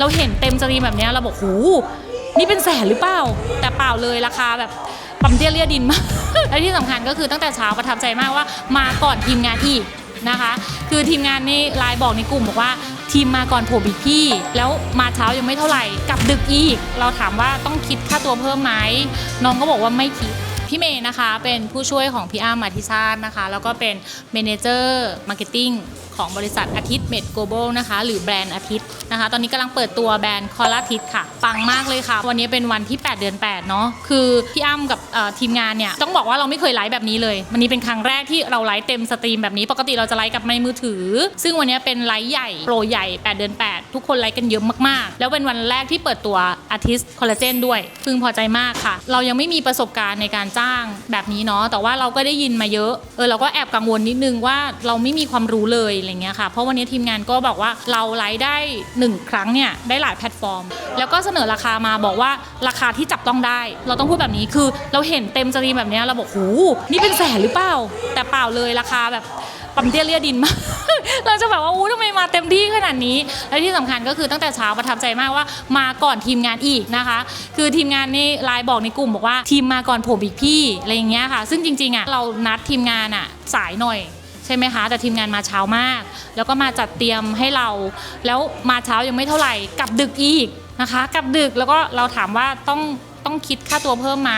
เราเห็นเต็มสตรีมแบบเนี้ยเราบอกหูนี่เป็นแสนหรือเปล่า แต่เปล่าเลยราคาแบบปั๊มเตี้ยเลียดินมาก และที่สำคัญก็คือตั้งแต่เช้าประทับใจมากว่ามาก่อนทีมงานอีกนะคะ คือทีมงานนี่ไลน์บอกในกลุ่มบอกว่าทีมมาก่อนผมอีกพี่ แล้วมาเช้ายังไม่เท่าไหร่กลับดึกอีก เราถามว่าต้องคิดค่าตัวเพิ่มไหมน้องก็บอกว่าไม่คิด พี่เมย์นะคะเป็นผู้ช่วยของพี่อ้ามาทิชาตินะคะ แล้วก็เป็นเมเนเจอร์มาร์เก็ตติ้ง ของบริษัทอาทิตย์เมดโกลบอลนะคะหรือแบรนด์อาทิตย์นะคะ ตอนนี้กำลังเปิดตัวแบรนด์คอลลาทิตค่ะ ปังมากเลยค่ะ วันนี้เป็นวันที่ 8 เดือน 8 เนาะคือพี่อ้ำกับทีมงานเนี่ยต้องบอกว่าเราไม่เคยไลฟ์แบบนี้เลย วันนี้เป็นครั้งแรกที่เราไลฟ์เต็มสตรีมแบบนี้ปกติเราจะไลฟ์กับในมือถือ ซึ่งวันนี้เป็นไลฟ์ใหญ่โปรใหญ่ 8 เดือน 8 ทุกคนไลฟ์กันเยอะมากๆ แล้วเป็นวันแรกที่เปิดตัวอาทิตย์คอลลาเจนด้วยพึงพอใจมากค่ะ เรายังไม่มีประสบการณ์ในการจ้างแบบนี้เนาะแต่ว่าเราก็ได้ยินมาเยอะเออเราก็แอบกังวลนิดนึงว่าเราไม่มีความรู้เลยอะไรเงี้ยค่ะ เพราะวันนี้ทีมงานก็บอกว่าเราไลฟ์ได้หนึ่งครั้งเนี่ยได้หลายแพลตฟอร์ม แล้วก็เสนอราคามาบอกว่าราคาที่จับต้องได้ เราต้องพูดแบบนี้คือเราเห็นเต็มสตรีมแบบเนี้ยเราบอกหูนี่เป็นแสนหรือเปล่า แต่เปล่าเลยราคาแบบปั๊มเตี้ยเลียดินมาก เราจะแบบว่าอู้ทำไมมาเต็มที่ขนาดนี้ และที่สำคัญก็คือตั้งแต่เช้าประทับใจมากว่ามาก่อนทีมงานอีกนะคะ คือทีมงานนี่ไลน์บอกในกลุ่มบอกว่าทีมมาก่อนผมอีกพี่อะไรอย่างเงี้ยค่ะ ซึ่งจริงๆอะเรานัดทีมงานอะสายหน่อย ใช่ไหมคะ แต่ทีมงานมาเช้ามาก แล้วก็มาจัดเตรียมให้เรา แล้วมาเช้ายังไม่เท่าไหร่กลับดึกอีกนะคะกลับดึกแล้วก็เราถามว่าต้องต้องคิดค่าตัวเพิ่มไหม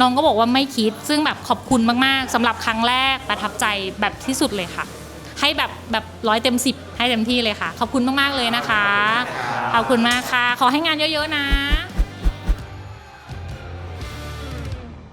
น้องก็บอกว่าไม่คิด ซึ่งแบบขอบคุณมากๆสำหรับครั้งแรกประทับใจแบบที่สุดเลยค่ะ ให้แบบแบบร้อยเต็มสิบให้เต็มที่เลยค่ะ ขอบคุณมากๆเลยนะคะขอบคุณมากค่ะ ขอให้งานเยอะๆนะ